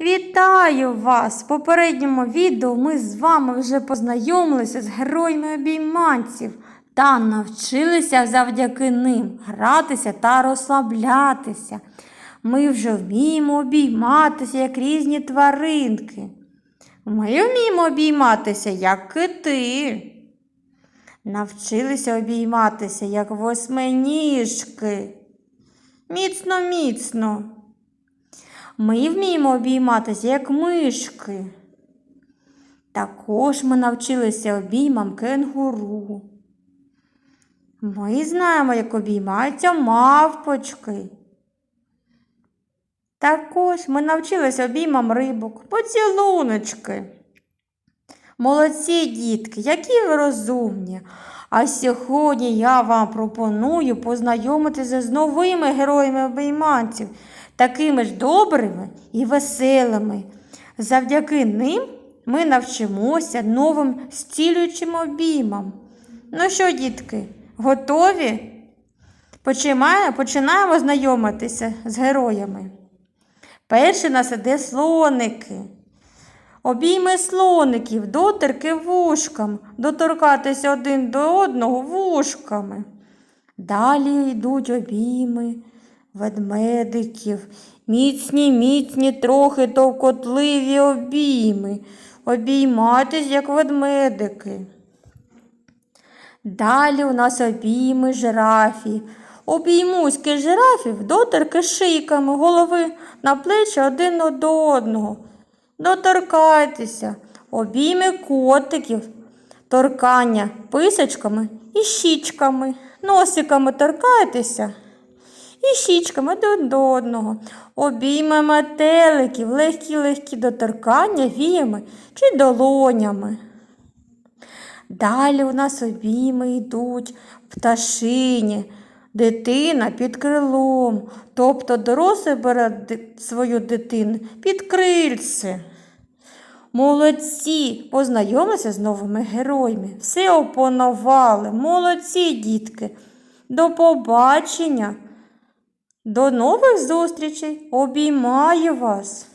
Вітаю вас! В попередньому відео ми з вами вже познайомилися з героями обійманців та навчилися завдяки ним гратися та розслаблятися. Ми вже вміємо обійматися, як різні тваринки. Ми вміємо обійматися, як кити. Навчилися обійматися, як восьминіжки. Міцно, міцно. Ми вміємо обійматися, як мишки. Також ми навчилися обіймам кенгуру. Ми знаємо, як обіймаються мавпочки. Також ми навчилися обіймам рибок, поцілуночки. Молодці, дітки, які ви розумні. А сьогодні я вам пропоную познайомитися з новими героями обійманців, такими ж добрими і веселими. Завдяки ним ми навчимося новим зцілюючим обіймам. Ну що, дітки, готові? Починаємо, починаємо знайомитися з героями. Перший нас іде слоники. Обійми слоників, доторки вушкам, доторкатися один до одного вушками. Далі йдуть обійми ведмедиків, міцні, міцні, трохи товкотливі обійми, обійматись, як ведмедики. Далі у нас обійми жирафі. Обіймуськи жирафів доторки шийками голови на плечі один до одного. Доторкайтеся, обійми котиків, торкання писочками і щічками, носиками торкайтеся і щічками один до одного. Обійми метеликів, легкі-легкі доторкання віями чи долонями. Далі у нас обійми йдуть пташині, дитина під крилом, тобто дорослий бере свою дитину під крильце. Молодці, познайомилися з новими героями, все опанували. Молодці, дітки. До побачення. До нових зустрічей. Обіймаю вас.